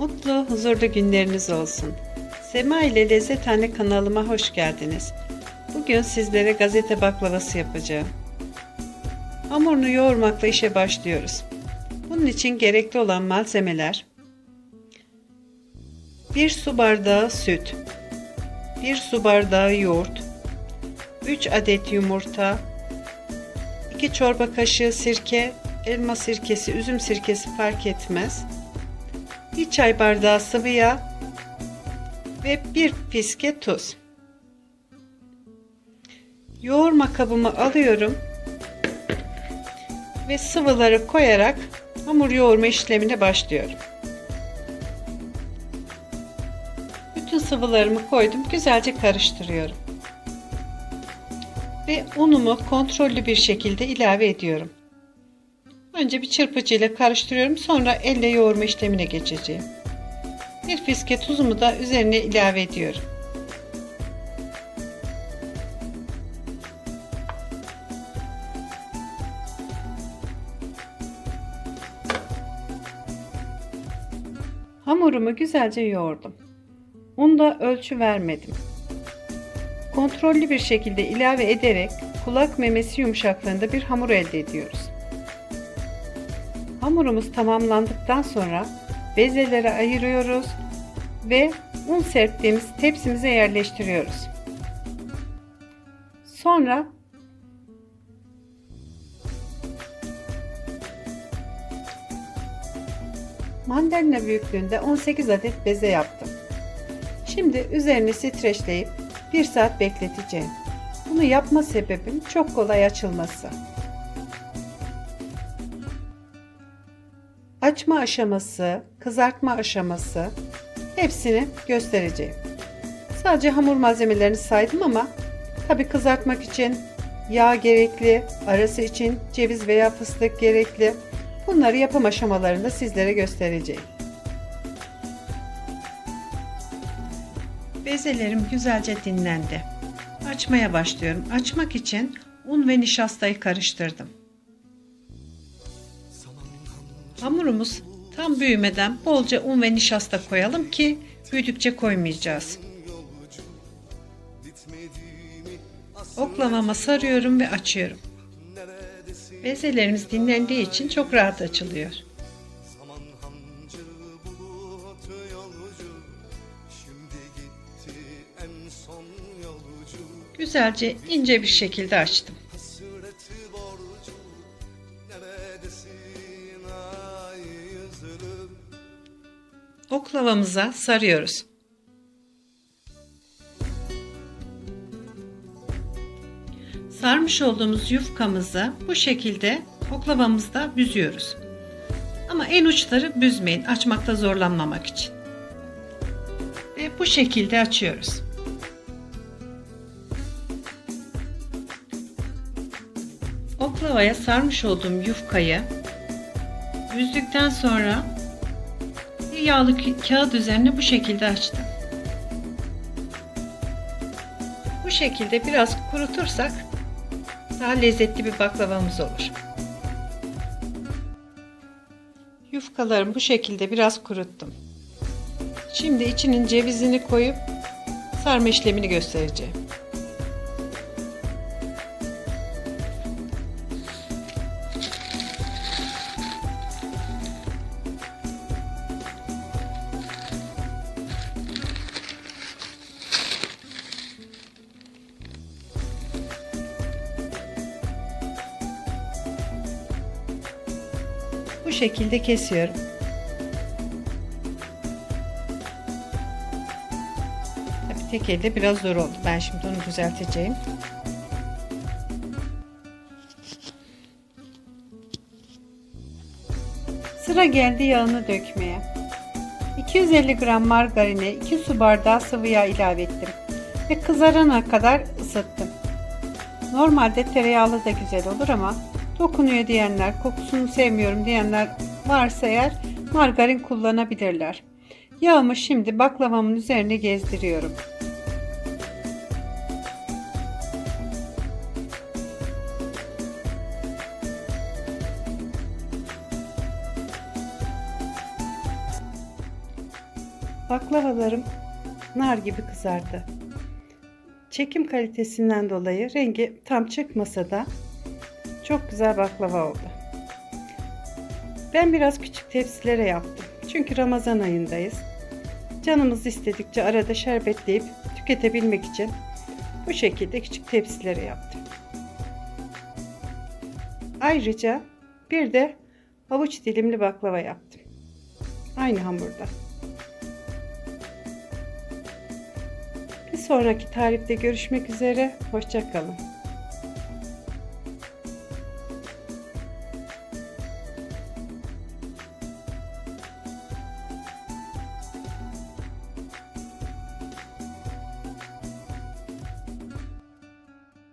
Mutlu, huzurlu günleriniz olsun. Sema ile Lezzetane kanalıma hoş geldiniz. Bugün sizlere gazete baklavası yapacağım. Hamurunu yoğurmakla işe başlıyoruz. Bunun için gerekli olan malzemeler 1 su bardağı süt 1 su bardağı yoğurt 3 adet yumurta 2 çorba kaşığı sirke elma sirkesi, üzüm sirkesi fark etmez 1 çay bardağı sıvı yağ ve 1 fiske tuz. Yoğurma kabımı alıyorum ve sıvıları koyarak hamur yoğurma işlemine başlıyorum. Bütün sıvılarımı koydum, güzelce karıştırıyorum. Ve unumu kontrollü bir şekilde ilave ediyorum. Önce bir çırpıcı ile karıştırıyorum. Sonra elle yoğurma işlemine geçeceğim. Bir fiske tuzumu da üzerine ilave ediyorum. Hamurumu güzelce yoğurdum. Unda ölçü vermedim. Kontrollü bir şekilde ilave ederek kulak memesi yumuşaklığında bir hamur elde ediyoruz. Hamurumuz tamamlandıktan sonra bezelere ayırıyoruz ve un serptiğimiz tepsimize yerleştiriyoruz. Sonra mandalina büyüklüğünde 18 adet beze yaptım. Şimdi üzerini streçleyip 1 saat bekleteceğim. Bunu yapma sebebim çok kolay açılması. Açma aşaması, kızartma aşaması hepsini göstereceğim. Sadece hamur malzemelerini saydım ama tabi kızartmak için yağ gerekli, arası için ceviz veya fıstık gerekli. Bunları yapım aşamalarında sizlere göstereceğim. Bezelerim güzelce dinlendi. Açmaya başlıyorum. Açmak için un ve nişastayı karıştırdım. Hamurumuz tam büyümeden bolca un ve nişasta koyalım ki büyüdükçe koymayacağız. Oklavama sarıyorum ve açıyorum. Bezelerimiz dinlendiği için çok rahat açılıyor. Güzelce ince bir şekilde açtım. Oklavamıza sarıyoruz. Sarmış olduğumuz yufkamızı bu şekilde oklavamızda büzüyoruz. Ama en uçları büzmeyin açmakta zorlanmamak için. Ve bu şekilde açıyoruz. Oklavaya sarmış olduğum yufkayı büzdükten sonra bir yağlı kağıt üzerine bu şekilde açtım. Bu şekilde biraz kurutursak daha lezzetli bir baklavamız olur. Yufkalarımı bu şekilde biraz kuruttum. Şimdi içinin cevizini koyup sarma işlemini göstereceğim. Bu şekilde kesiyorum. Tabii tek elde biraz zor oldu. Ben şimdi onu düzelteceğim. Sıra geldi yağını dökmeye. 250 gram margarine 2 su bardağı sıvı yağ ilave ettim ve kızarana kadar ısıttım. Normalde tereyağlı da güzel olur ama dokunuyor diyenler, kokusunu sevmiyorum diyenler varsa eğer margarin kullanabilirler. Yağımı şimdi baklavamın üzerine gezdiriyorum. Baklavalarım nar gibi kızardı. Çekim kalitesinden dolayı rengi tam çıkmasa da çok güzel baklava oldu. Ben biraz küçük tepsilere yaptım. Çünkü Ramazan ayındayız. Canımız istedikçe arada şerbetleyip tüketebilmek için bu şekilde küçük tepsilere yaptım. Ayrıca bir de havuç dilimli baklava yaptım. Aynı hamurda. Bir sonraki tarifte görüşmek üzere. Hoşçakalın.